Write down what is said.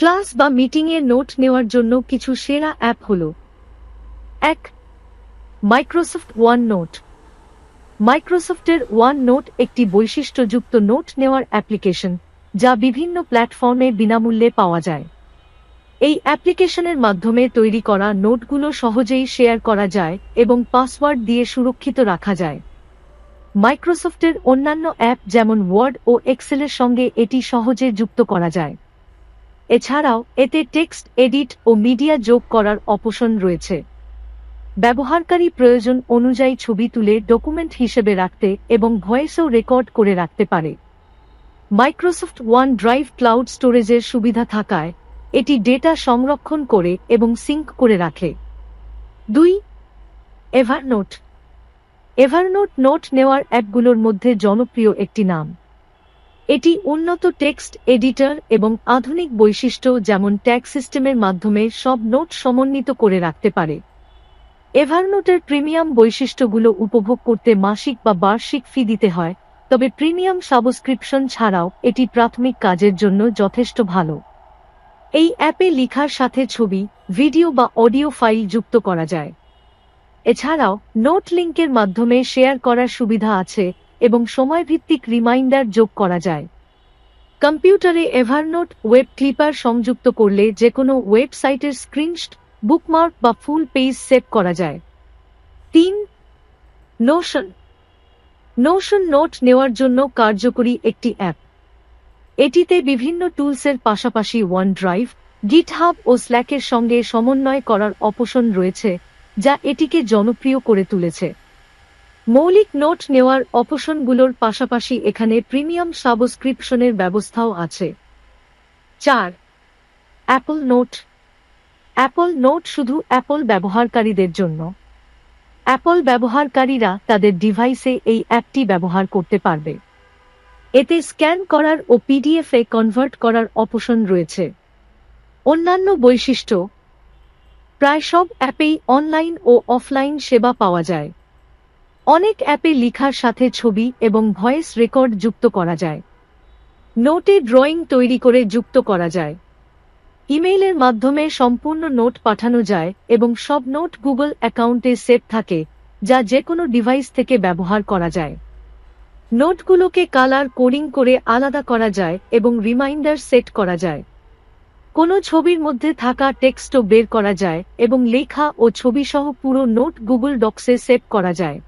Class বা মিটিংয়ে note নেওয়ার জন্য কিছু সেরা অ্যাপ হল এক, মাইক্রোসফট ওয়ান নোট। মাইক্রোসফটের ওয়ান নোট একটি বৈশিষ্ট্যযুক্ত নোট নেওয়ার অ্যাপ্লিকেশন, যা বিভিন্ন প্ল্যাটফর্মে বিনামূল্যে পাওয়া যায়। এই অ্যাপ্লিকেশনের মাধ্যমে তৈরি করা নোটগুলো সহজেই শেয়ার করা যায় এবং পাসওয়ার্ড দিয়ে সুরক্ষিত রাখা যায়। মাইক্রোসফটের অন্যান্য অ্যাপ যেমন ওয়ার্ড ও এক্সেলের সঙ্গে এটি সহজে যুক্ত করা যায়। এছাড়াও, এতে টেক্সট, এডিট ও মিডিয়া যোগ করার অপশন রয়েছে। ব্যবহারকারী প্রয়োজন অনুযায়ী ছবি তুলে ডকুমেন্ট হিসেবে রাখতে এবং ভয়েসও রেকর্ড করে রাখতে পারে। মাইক্রোসফট ওয়ান ড্রাইভ ক্লাউড স্টোরেজের সুবিধা থাকায়, এটি ডেটা সংরক্ষণ করে এবং সিঙ্ক করে রাখে। দুই এভারনোট এভারনোট নোট নেওয়ার অ্যাপগুলোর মধ্যে জনপ্রিয় একটি নাম। এটি উন্নত টেক্সট এডিটর এবং আধুনিক বৈশিষ্ট্য যেমন ট্যাগ সিস্টেমের মাধ্যমে সব নোট সমন্বিত করে রাখতে পারে। এভারনোটের প্রিমিয়াম বৈশিষ্ট্যগুলো উপভোগ করতে মাসিক বা বার্ষিক ফি দিতে হয়, তবে প্রিমিয়াম সাবস্ক্রিপশন ছাড়াও এটি প্রাথমিক কাজের জন্য যথেষ্ট ভালো। এই অ্যাপে লিখার সাথে ছবি, ভিডিও বা অডিও ফাইল যুক্ত করা যায়। এছাড়াও, নোট লিঙ্কের মাধ্যমে শেয়ার করার সুবিধা আছে এবং সময়ভিত্তিক রিমাইন্ডার যোগ করা যায়। কম্পিউটারে এভারনোট ওয়েব ক্লিপার সংযুক্ত করলে যে কোনো ওয়েবসাইটের স্ক্রিনশট, বুকমার্ক বা ফুল পেজ সেভ করা যায়। তিন নোশন নোশন নোট নেওয়ার জন্য কার্যকরী একটি অ্যাপ। এটিতে বিভিন্ন টুলসের পাশাপাশি ওয়ান ড্রাইভ গিটহাব ও স্ল্যাকের সঙ্গে সমন্বয় করার অপশন রয়েছে, যা এটিকে জনপ্রিয় করে তুলেছে। মৌলিক নোট নেওয়ার অপশনগুলোর পাশাপাশি এখানে প্রিমিয়াম সাবস্ক্রিপশনের ব্যবস্থাও আছে। চার, অ্যাপল নোট। অ্যাপল নোট শুধু অ্যাপল ব্যবহারকারীদের জন্য। অ্যাপল ব্যবহারকারীরা তাদের ডিভাইসে এই অ্যাপটি ব্যবহার করতে পারবে। এতে স্ক্যান করার ও পিডিএফ এ কনভার্ট করার অপশন রয়েছে। অন্যান্য বৈশিষ্ট্য, প্রায় সব অ্যাপেই অনলাইন ও অফলাইন সেবা পাওয়া যায়। অনেক অ্যাপে লিখার সাথে ছবি এবং ভয়েস রেকর্ড যুক্ত করা যায়। নোটে ড্রয়িং তৈরি করে যুক্ত করা যায়। ইমেইলের মাধ্যমে সম্পূর্ণ নোট পাঠানো যায় এবং সব নোট গুগল অ্যাকাউন্টে সেভ থাকে, যা যে কোনো ডিভাইস থেকে ব্যবহার করা যায়। নোটগুলোকে কালার কোডিং করে আলাদা করা যায় এবং রিমাইন্ডার সেট করা যায়। কোনো ছবির মধ্যে থাকা টেক্সটও বের করা যায় এবং লেখা ও ছবিসহ পুরো নোট গুগল ডক্সে সেভ করা যায়।